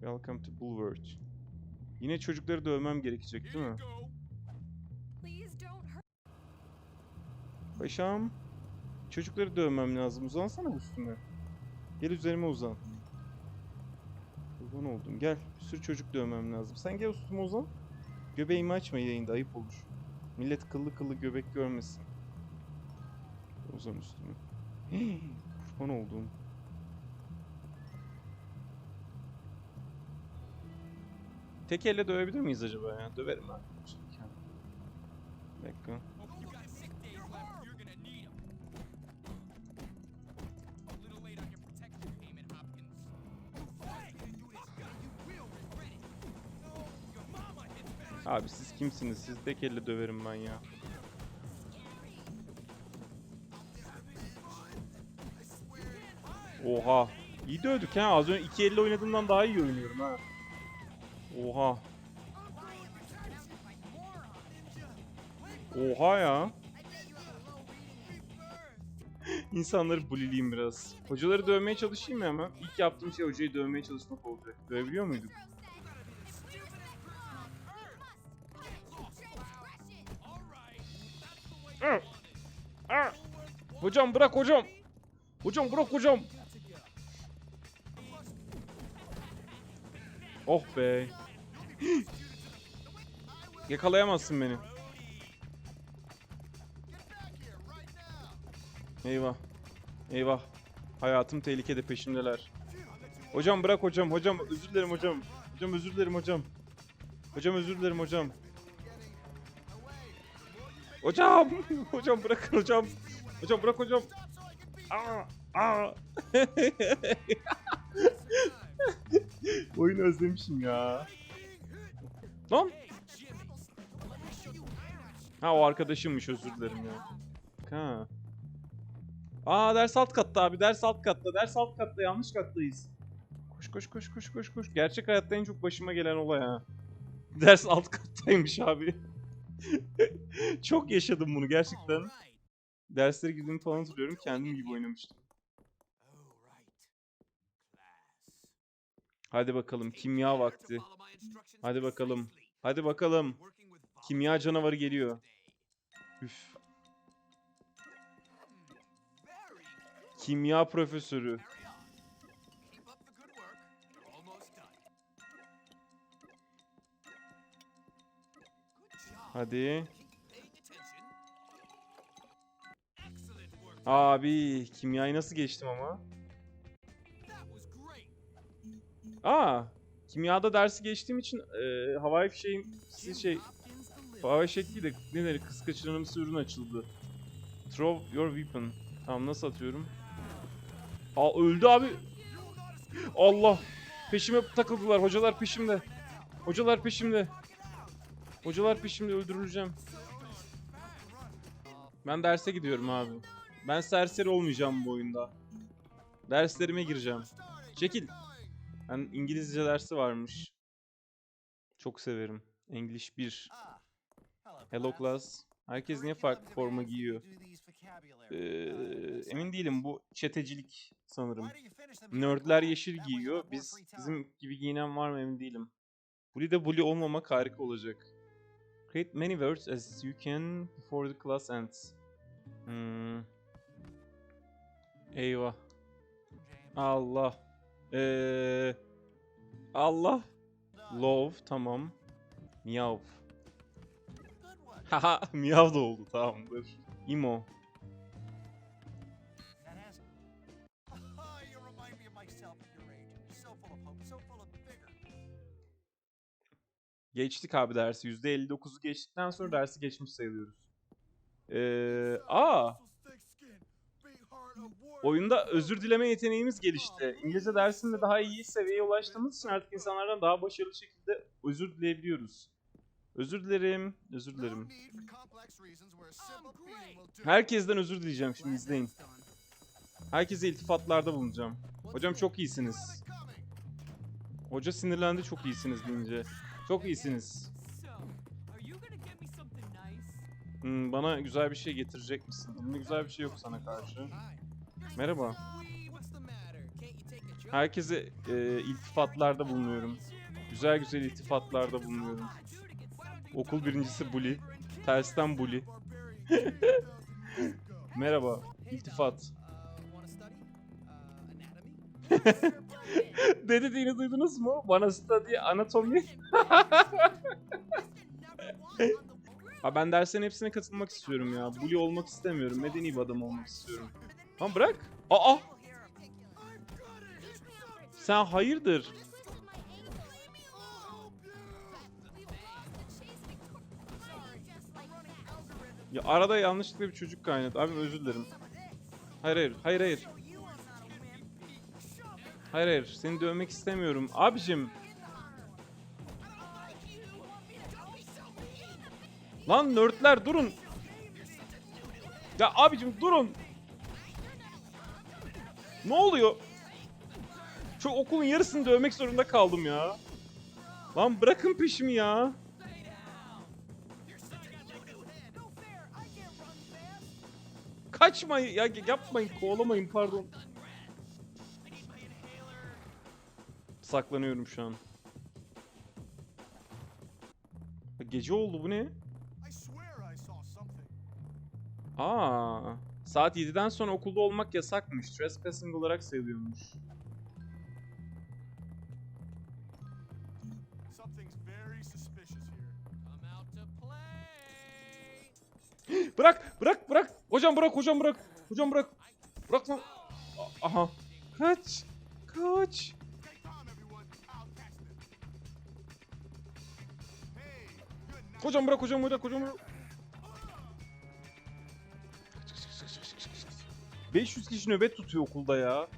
Welcome to Bulworth. Yine çocukları dövmem gerekecek değil mi? Paşam. Çocukları dövmem lazım. Uzansana üstüme. Gel üzerime uzan. Kurban oldum. Gel. Bir sürü çocuk dövmem lazım. Sen gel üstüme uzan. Göbeğimi açma yayında. Ayıp olur. Millet kıllı kıllı göbek görmesin. Uzan üstüme. Kurban oldum. Tek elle dövebilir miyiz acaba ya? Döverim ben. Hopkins. Abi siz kimsiniz? Siz tek elle döverim ben ya. Oha. İyi dövdük ha. Az önce iki elle oynadığımdan daha iyi oynuyorum ha. Oha. Oha ya. İnsanları bulileyim biraz. Hocaları dövmeye çalışayım mı hemen? İlk yaptığım şey hocayı dövmeye çalışmak olacak. Dövebiliyor muyduk? Hocam bırak hocam. Hocam bırak hocam. Oh be. Yakalayamazsın beni. Eyvah. Eyvah. Hayatım tehlikede peşimdeler. Hocam bırak hocam. Hocam özür dilerim hocam. Hocam özür dilerim hocam. Hocam özür dilerim hocam. Hocam! hocam bırakın hocam. Hocam bırak hocam. Aa! Aa! Oyunu özlemişim ya. Lan! Ha o arkadaşımmış özür dilerim ya. Ha. Aa ders alt katta abi ders alt katta ders alt katta yanlış kattayız. Koş koş koş koş koş koş. Gerçek hayatta en çok başıma gelen olay ha. Ders alt kattaymış abi. çok yaşadım bunu gerçekten. Derslere girdiğimi falan hatırlıyorum kendim gibi oynamıştım. Hadi bakalım kimya vakti. Hadi bakalım. Hadi bakalım. Kimya canavarı geliyor. Üf. Kimya profesörü. Hadi. Abi kimyayı nasıl geçtim ama? Aa, kimyada dersi geçtiğim için e, havai fişeğim siz şey havai fişek değil de ne denir kız kaçırılması ürün açıldı. Throw your weapon. Tamam nasıl atıyorum? Aa öldü abi. Allah. Peşime takıldılar. Hocalar peşimde. Hocalar peşimde. Hocalar peşimde öldürüleceğim. Ben derse gidiyorum abi. Ben serseri olmayacağım bu oyunda. Derslerime gireceğim. Çekil. Ben İngilizce dersi varmış. Çok severim. English 1. Hello class. Herkes niye farklı forma giyiyor? Ee, emin değilim bu çetecilik sanırım. Nerdler yeşil giyiyor. Biz bizim gibi giyinen var mı emin değilim. Bully'de bully olmamak harika olacak. Create many words as you can before the class ends. Hmm. Eyvah. Allah. Eee Allah. Love tamam. Miyav. Haha miyav da oldu tamamdır. Imo. Geçtik abi dersi. %59'u geçtikten sonra dersi geçmiş sayılıyoruz. Eee aa oyunda özür dileme yeteneğimiz gelişti. İngilizce dersinde daha iyi seviyeye ulaştığımız için artık insanlardan daha başarılı şekilde özür dileyebiliyoruz. Özür dilerim. Özür dilerim. Herkesten özür dileyeceğim şimdi izleyin. Herkese iltifatlarda bulunacağım. Hocam çok iyisiniz. Hoca sinirlendi çok iyisiniz deyince. Çok iyisiniz. Hmm, bana güzel bir şey getirecek misin? Elimde güzel bir şey yok sana karşı. Merhaba. Herkese e, iltifatlarda bulunuyorum. Güzel güzel iltifatlarda bulunuyorum. Okul birincisi Bully. Tersten Bully. Merhaba. İltifat. Uh, want to study? Uh, anatomy? ne dediğini duydunuz mu? Bana study anatomy. ha ben derslerin hepsine katılmak istiyorum ya. Bully olmak istemiyorum. Medeni bir adam olmak istiyorum. Lan bırak. Aa! Sen hayırdır? Ya arada yanlışlıkla bir çocuk kaynadı. Abi özür dilerim. Hayır hayır hayır hayır. Hayır hayır seni dövmek istemiyorum. Abicim. Lan nerdler durun. Ya abicim durun. Ne oluyor? Şu okulun yarısını dövmek zorunda kaldım ya. Lan bırakın peşimi ya. Kaçmayın ya yapmayın kovalamayın pardon. Saklanıyorum şu an. Gece oldu bu ne? Aa, saat 7'den sonra okulda olmak yasakmış. Trespassing olarak sayılıyormuş. Bırak, bırak, bırak. Hocam bırak, hocam bırak. Hocam bırak. Bırak lan. Aha. Kaç. Kaç. Hocam bırak, hocam bırak, hocam bırak. 500 kişi nöbet tutuyor okulda ya.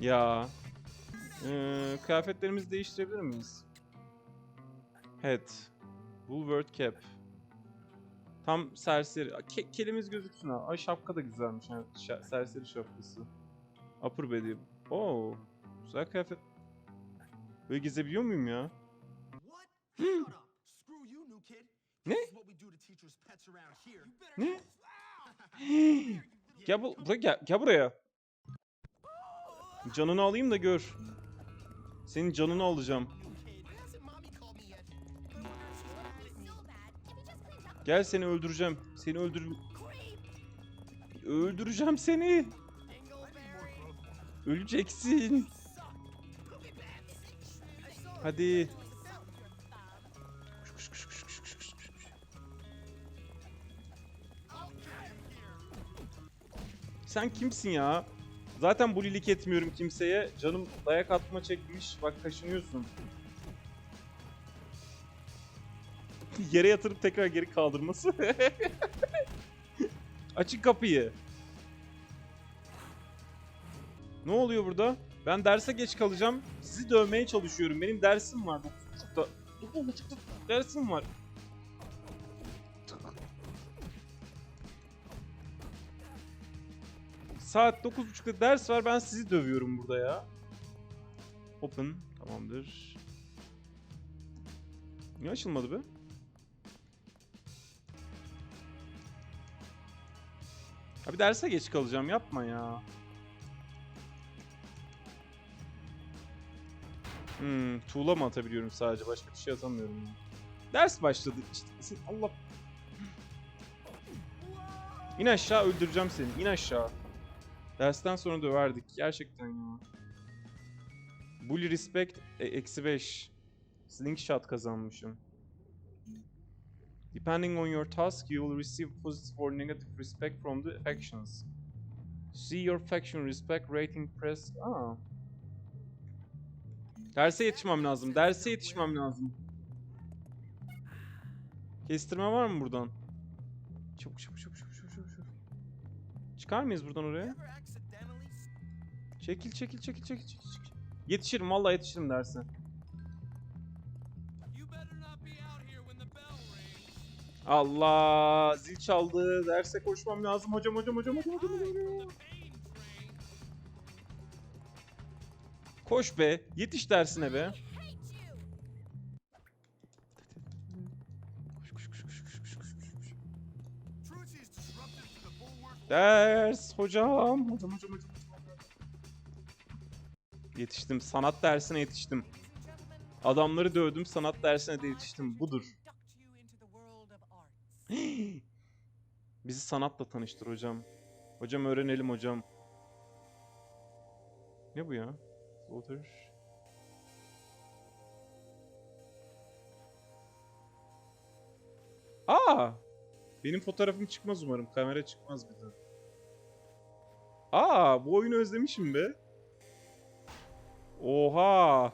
Ya. Ee, kıyafetlerimizi değiştirebilir miyiz? Head. Woolworth cap. Tam serseri. Ke kelimiz gözüksün ha. Ay şapka da güzelmiş. Şa- serseri şapkası. Upper body. Oo. Güzel kıyafet. Böyle gezebiliyor muyum ya? Ne? Ne? gel, bu, buraya, gel, gel buraya. Canını alayım da gör. Senin canını alacağım. Gel seni öldüreceğim. Seni öldür... Öldüreceğim seni. Öleceksin. Hadi. Sen kimsin ya? Zaten bulilik etmiyorum kimseye. Canım dayak atma çekmiş. Bak kaşınıyorsun. Yere yatırıp tekrar geri kaldırması. Açın kapıyı. Ne oluyor burada? Ben derse geç kalacağım. Sizi dövmeye çalışıyorum. Benim dersim var 9.30'da. 9.30'da dersim var. Saat 9.30'da ders var. Ben sizi dövüyorum burada ya. Open. Tamamdır. Niye açılmadı be? Abi derse geç kalacağım. Yapma ya. Hmm, tuğla mı atabiliyorum sadece? Başka bir şey atamıyorum. ya. Ders başladı. İşte, sen- Allah. İn aşağı öldüreceğim seni. İn aşağı. Dersten sonra döverdik. Gerçekten ya. Bully Respect e- eksi 5. Slingshot kazanmışım. Depending on your task, you will receive positive or negative respect from the factions. See your faction respect rating press... Aa. Derse yetişmem lazım. Derse yetişmem lazım. Kestirme var mı buradan? Çabuk çabuk çabuk çabuk çabuk çabuk. Çıkar mıyız buradan oraya? Çekil çekil çekil çekil çekil. Yetişirim vallahi yetişirim derse. Allah zil çaldı. Derse koşmam lazım. Hocam hocam hocam hocam hocam. hocam. Koş be. Yetiş dersine be. Ders hocam. Hocam hocam hocam. Yetiştim. Sanat dersine yetiştim. Adamları dövdüm. Sanat dersine de yetiştim. Budur. Bizi sanatla tanıştır hocam. Hocam öğrenelim hocam. Ne bu ya? Slaughter. Aa! Benim fotoğrafım çıkmaz umarım. Kamera çıkmaz bir de. Aa, bu oyunu özlemişim be. Oha!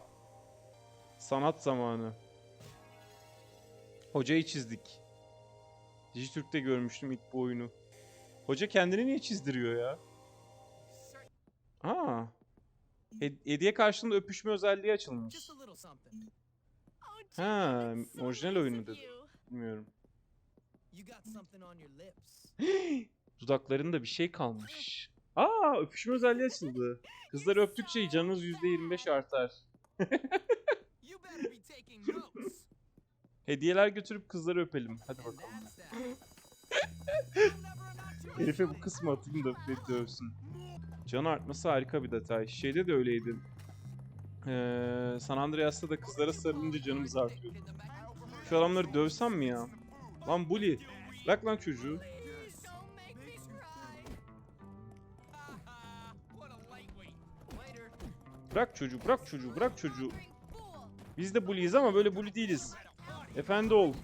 Sanat zamanı. Hocayı çizdik. Dijitürk'te görmüştüm ilk bu oyunu. Hoca kendini niye çizdiriyor ya? Aa. Hed- hediye karşılığında öpüşme özelliği açılmış. Oh, Ha, orijinal oyunu dedi. Bilmiyorum. Dudaklarında bir şey kalmış. Aa, öpüşme özelliği açıldı. Kızları öptükçe canınız %25 artar. Hediyeler götürüp kızları öpelim. Hadi bakalım. Herife bu kısmı atayım da Fred dövsün. Can artması harika bir detay. Şeyde de öyleydi. Ee, San Andreas'ta da kızlara sarılınca canımız artıyordu. Şu adamları dövsem mi ya? Lan bully. Bırak lan çocuğu. Bırak çocuğu, bırak çocuğu, bırak çocuğu. Biz de bully'yiz ama böyle bully değiliz. Efendi ol.